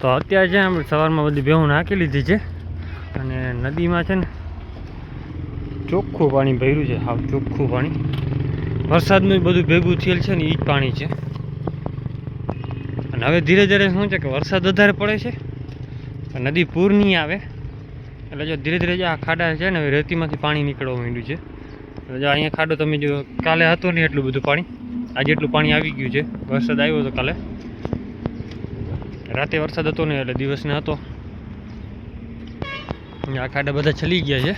તો અત્યારે છે સવારમાં બધી ભેહું નાખી લીધી છે. અને નદીમાં છે ને ચોખ્ખું પાણી ભર્યું છે. હાવ ચોખ્ખું પાણી. વરસાદનું બધું ભેગું થયેલ છે ને એ જ પાણી છે. અને હવે ધીરે ધીરે શું છે કે વરસાદ વધારે પડે છે. નદી પૂર નહીં આવે. એટલે જો ધીરે ધીરે જે આ ખાડા છે ને રેતીમાંથી પાણી નીકળવા માંડ્યું છે. એટલે જો અહીંયા ખાડો તમે જો કાલે હતો નહીં એટલું બધું પાણી. આજે એટલું પાણી આવી ગયું છે. વરસાદ આવ્યો હતો કાલે. રાતે વરસાદ હતો ને એટલે દિવસને હતો. આખા ખાડા બધા છલી ગયા છે.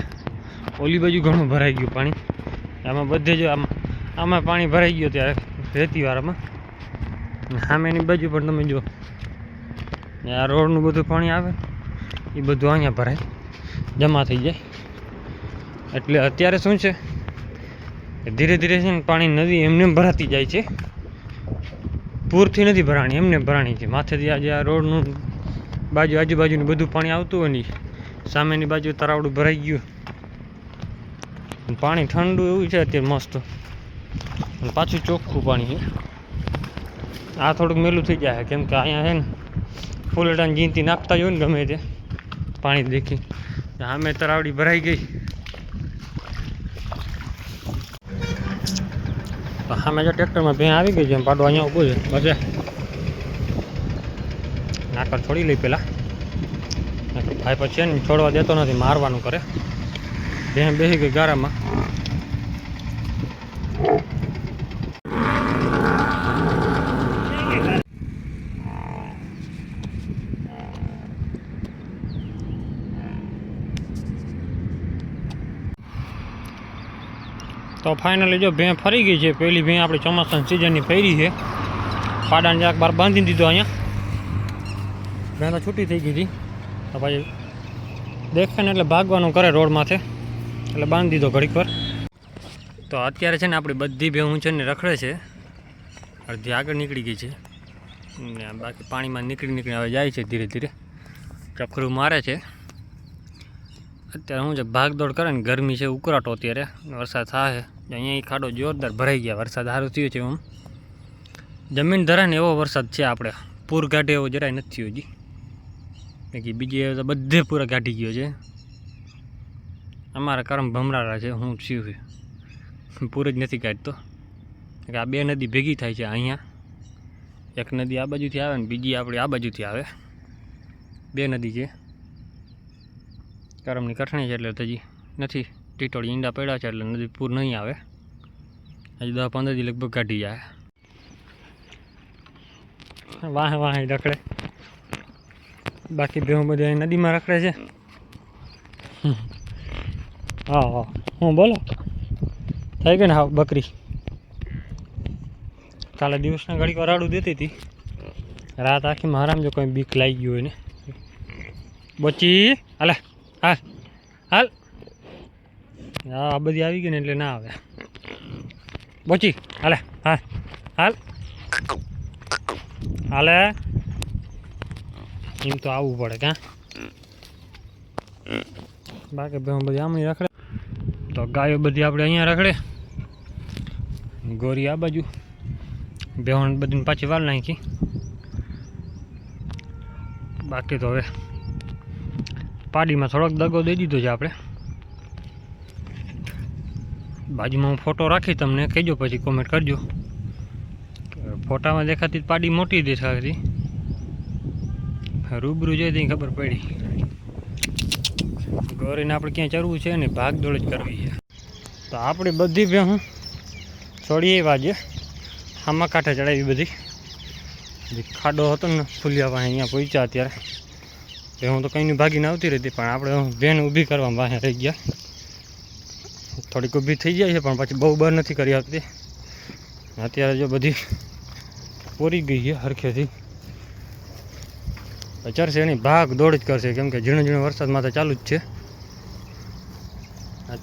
ઓલી બાજુ ઘણું ભરાઈ ગયું પાણી. આમાં બધે જો આમ, આમાં પાણી ભરાઈ ગયું ત્યારે રેતીવાળામાં સામેની બાજુ પણ તમે જો આ રોડનું બધું પાણી આવે, એ બધું અહીંયા ભરાય. જમા થઈ જાય. એટલે અત્યારે શું છે? ધીરે ધીરે છે ને પાણી નદી એમને ભરાતી જાય છે. પૂરથી નથી ભરાણી, એમને એમ ભરાણી છે. માથેથી આજે આ રોડનું બાજુ, આજુબાજુનું બધું પાણી આવતું હોય ને સામેની બાજુ તરાવડું ભરાઈ ગયું. પાણી ઠંડુ એવું છે અત્યારે મસ્ત. પાછું ચોખ્ખું પાણી આ થોડુંક મેલું થઈ જાય કેમ કે અહીંયા છે ને ફૂલડાની જીંતી નાખતા જ હોય ને ગમે તે. પાણી દેખી. સામે તરાવડી ભરાઈ ગઈ. તો સામે જો ટ્રેક્ટરમાં ભેં આવી ગઈ છે, એમ પાડો અહીંયા ઊભો છે. બસે નાકર છોડી લઈ પહેલાં ભાઈ પછી એને છોડવા દેતો નથી, મારવાનું કરે. ભેં બેસી ગઈ ગારામાં. તો ફાઇનલી જો ભેં ફરી ગઈ છે પહેલી ભેં આપણી ચોમાસાની સિઝનની ફેરી છે. પાડાને જરાક બાર બાંધી દીધો અહીંયા. ભેં તો છૂટી થઈ ગઈ હતી. તો પછી દેખે ને એટલે ભાગવાનું કરે રોડમાંથી એટલે બાંધી દીધો ઘડીક પર તો અત્યારે છે ને આપણી બધી ભેહું છે ને રખડે છે. અડધી આગળ નીકળી ગઈ છે. ને બાકી પાણીમાં નીકળી નીકળી હવે જાય છે ધીરે ધીરે. ચકરું મારે છે. અત્યારે હું છે, ભાગદોડ કરે ને ગરમી છે, ઉકળાટો અત્યારે. વરસાદ થાય અહીંયા ખાડો જોરદાર ભરાઈ ગયા. વરસાદ સારું થયો છે આમ જમીન ધરે ને એવો વરસાદ છે આપણે. પૂર કાઢે એવો જરાય નથી થયો હજી. બાકી બીજી તો બધે પૂરા ગાઢી ગયો છે. અમારા કરમ ભમરાળા છે, હું છું પૂર જ નથી કાઢતો આ બે નદી ભેગી થાય છે અહીંયા. એક નદી આ બાજુથી આવે ને બીજી આપણી આ બાજુથી આવે. બે નદી છે. કરમની કઠણી છે એટલે હજી નથી. ટીટોળી ઈંડા પડ્યા છે એટલે નદી પૂર નહીં આવે. હજી દસ પંદર દી લગભગ કાઢી જાય. વાહ વાહ રખડે. બાકી ભેહું બધી નદીમાં રખડે છે. હા હા. હું બોલો? થઈ ગઈ ને હા બકરી? કાલે દિવસના ઘડીક વરાડું દેતી હતી. રાત આખી મારામાં જો કોઈ બીક લાગી ગયું હોય ને. બચી. હાલે. હાલ. હાલ. હા, આ બધી આવી ગઈ ને એટલે ના આવે. બચી, હાલે, હા, હાલ. હાલે. એમ તો આવવું પડે ક્યાં બાકી ભાઈ બધી આમણી રખડે. તો ગાયો બધી આપણે અહીંયા રખડે. ગોરી આ બાજુ. બેહણ બધીને પાછી વાર નાખી. બાકી તો હવે પાડીમાં થોડોક દગો દઈ દીધો છે આપણે. બાજુમાં હું ફોટો રાખી તમને, કહેજો પછી કોમેન્ટ કરજો. ફોટામાં દેખાતી પાડી મોટી દેખાતી રૂબરૂ જોઈ ત્યાં ખબર પડી. ગોરીને આપણે ક્યાંય ચરવું છે ને ભાગ દોડ જ કરવી છે. તો આપણી બધી ભેહું છોડીએ વાજે આમાં કાંઠે ચડાવી બધી. ખાડો હતો ને ફૂલિયા પાસે અહીંયા પહોંચ્યા અત્યારે. ભેહું તો કંઈની ભાગીને આવતી રહેતી, પણ આપણે ભેન ઊભી કરવા પાસે રહી ગયા. થોડીક ઊભી થઈ જાય છે, પણ પછી બહુ બર નથી કરી આપતી અત્યારે જો બધી પૂરી ગઈ છે હરખેથી. ચરશે એની ભાગ દોડ જ કરશે, કેમ કે ઝીણો ઝીણો વરસાદ માથે ચાલુ જ છે.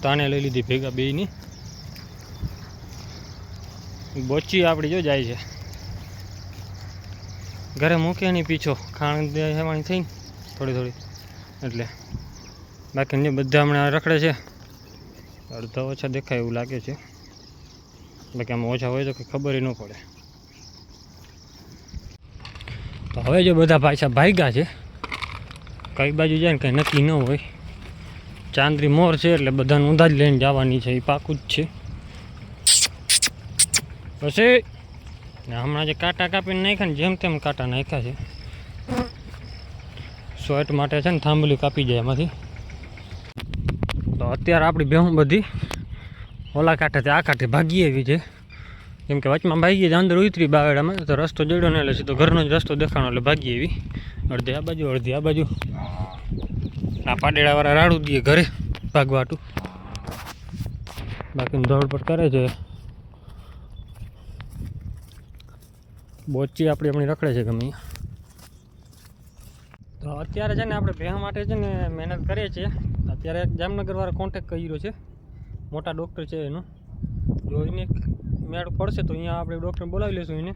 તાને લઈ લીધી ભેગા બેયની. બોચી આપણી જો જાય છે. ઘરે મૂકે નહીં પીછો, ખાણ હેવાણી થઈને થોડી થોડી. એટલે બાકી બધા હમણાં રખડે છે અડધા ઓછા દેખાય એવું લાગે છે. બાકી આમાં ઓછા હોય તો કંઈ ખબર ન પડે. તો હવે જો બધા પાછા ભાગ્યા છે. કઈ બાજુ જાય ને કંઈ નક્કી ન હોય. ચાંદરી મોર છે એટલે બધાને ઊંધા જ લઈને જવાની છે. એ પાકું જ છે. પછી હમણાં જે કાંટા કાપીને નાખ્યા ને જેમ તેમ કાંટા નાખ્યા છે. સ્વેટ માટે છે ને થાંભલી કાપી જાય એમાંથી. અત્યારે આપણી બેહું બધી ઓલા કાંઠેથી આ કાંઠે ભાગી એવી છે. કેમ કે વચમાં ભાગી જાય અંદર ઉતરી બાવેડામાં તો રસ્તો જડ્યો ને એટલે સીધો ઘરનો જ રસ્તો દેખાણો એટલે ભાગી એવી અડધી આ બાજુ, અડધી આ બાજુ. આ પાડેડાવાળા રાડું દઈએ ઘરે ભાગવાટું. બાકી દોડપટ કરે છે. બોચી આપણી હમણાં રખડે છે ગમે તો અત્યારે છે ને આપણે ભેહ માટે છે ને મહેનત કરીએ છીએ. અત્યારે જામનગરવાળા કોન્ટેક કર્યો છે. મોટા ડૉક્ટર છે એનો. જો એને મેળ પડશે તો અહીંયા આપણે ડૉક્ટર બોલાવી લઈશું એને.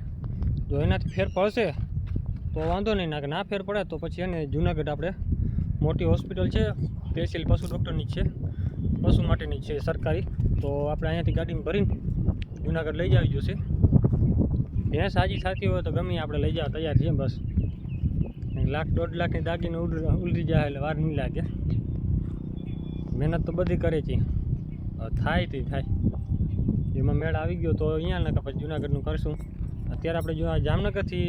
જો એનાથી ફેર પડશે તો વાંધો નહીં, ના કે ના ફેર પડે તો પછી એને જુનાગઢ આપણે મોટી હોસ્પિટલ છે સ્પેશિયલ પશુ ડૉક્ટરની છે, પશુ માટેની છે સરકારી. તો આપણે અહીંયાથી ગાડીમાં ભરીને જુનાગઢ લઈ જાવી જોશે. ભેંસ સાજી થતી હોય તો ગમે આપણે લઈ જવા તૈયાર છીએ બસ. લાખ દોઢ લાખની દાગીને ઉલરી જાય એટલે વાર નહીં લાગે. મહેનત તો બધી કરે છે થાય તે થાય. એમાં મેળ આવી ગયો તો અહીંયા ને પછી જુનાગઢનું કરશું. અત્યારે આપણે જો જામનગરથી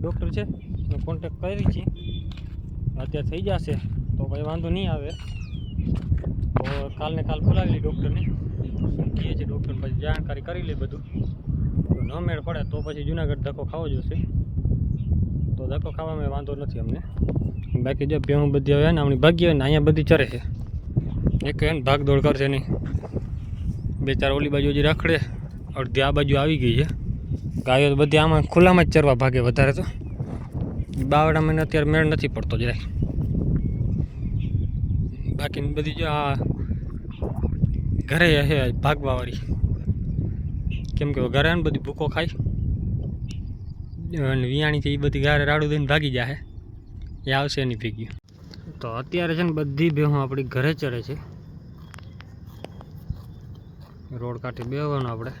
ડૉક્ટર છે, એનો કોન્ટેક કરી છીએ અત્યારે થઈ જશે, તો કંઈ વાંધો નહીં આવે. તો કાલને કાલ બોલાવી લઈ ડૉક્ટરને. શું કહે છે ડૉક્ટર પછી જાણકારી કરી લે બધું. ન મેળ પડે તો પછી જુનાગઢ ધક્કો ખાવો જોશે તો ધક્કો ખાવામાં વાંધો નથી અમને. બાકી જો ભેહું બધી હવે ને, આપણી ભાગી હોય ને, અહીંયા બધી ચરે છે. એક એને ભાગ દોડ કરશે નહીં બે ચાર ઓલી બાજુ હજી રખડે. અડધી આ બાજુ આવી ગઈ છે. ગાયો તો બધી આમાં ખુલ્લામાં જ ચરવા ભાગે વધારે તો. બાવડામાં અત્યારે મેળ નથી પડતો જરાય. બાકી બધી જો આ ઘરે હે ભાગવાવાળી. કેમ કે ઘરે ને બધી ભૂકો ખાય. અને વિયાણીથી એ બધી ગારે રાડું દઈને ભાગી જાય એ આવશે એની ભેગી. તો અત્યારે છે ને બધી ભેહું આપણી ઘરે ચડે છે. રોડ કાંઠે બેહવાનું આપણે.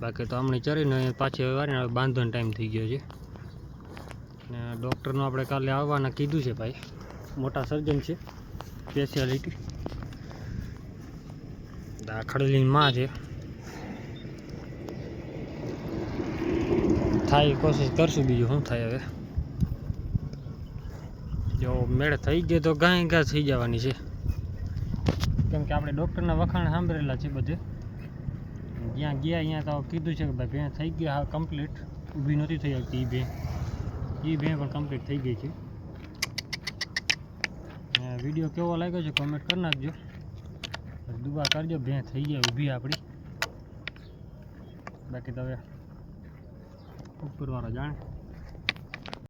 બાકી તો હમણાં ચરીને પાછી હવે વારીને બાંધવાનો ટાઈમ થઈ ગયો છે. ને ડૉક્ટરનું આપણે કાલે આવવાના કીધું છે ભાઈ. મોટા સર્જન છે સ્પેશિયાલિટી આ માં છે. થાય કોશિશ કરશું બીજું, શું થાય હવે? જો મેળ થઈ ગયો તો ગાય ગા થઈ જવાની છે. કેમ કે આપણે ડૉક્ટરના વખાણ સાંભળેલા છે બધે. જ્યાં ગયા અહીંયા તો કીધું છે કે ભાઈ ભેં થઈ ગઈ હા કમ્પ્લીટ ઊભી નથી થઈ શકતી એ ભેં એ ભેં પણ કમ્પ્લીટ થઈ ગઈ છે. વીડિયો કેવો લાગ્યો છે કોમેન્ટ કરી નાખજો. દુબા કરજો ભેં થઈ ગયા ઊભી આપણી. બાકી તો હવે ઉપરવાળો જાણે.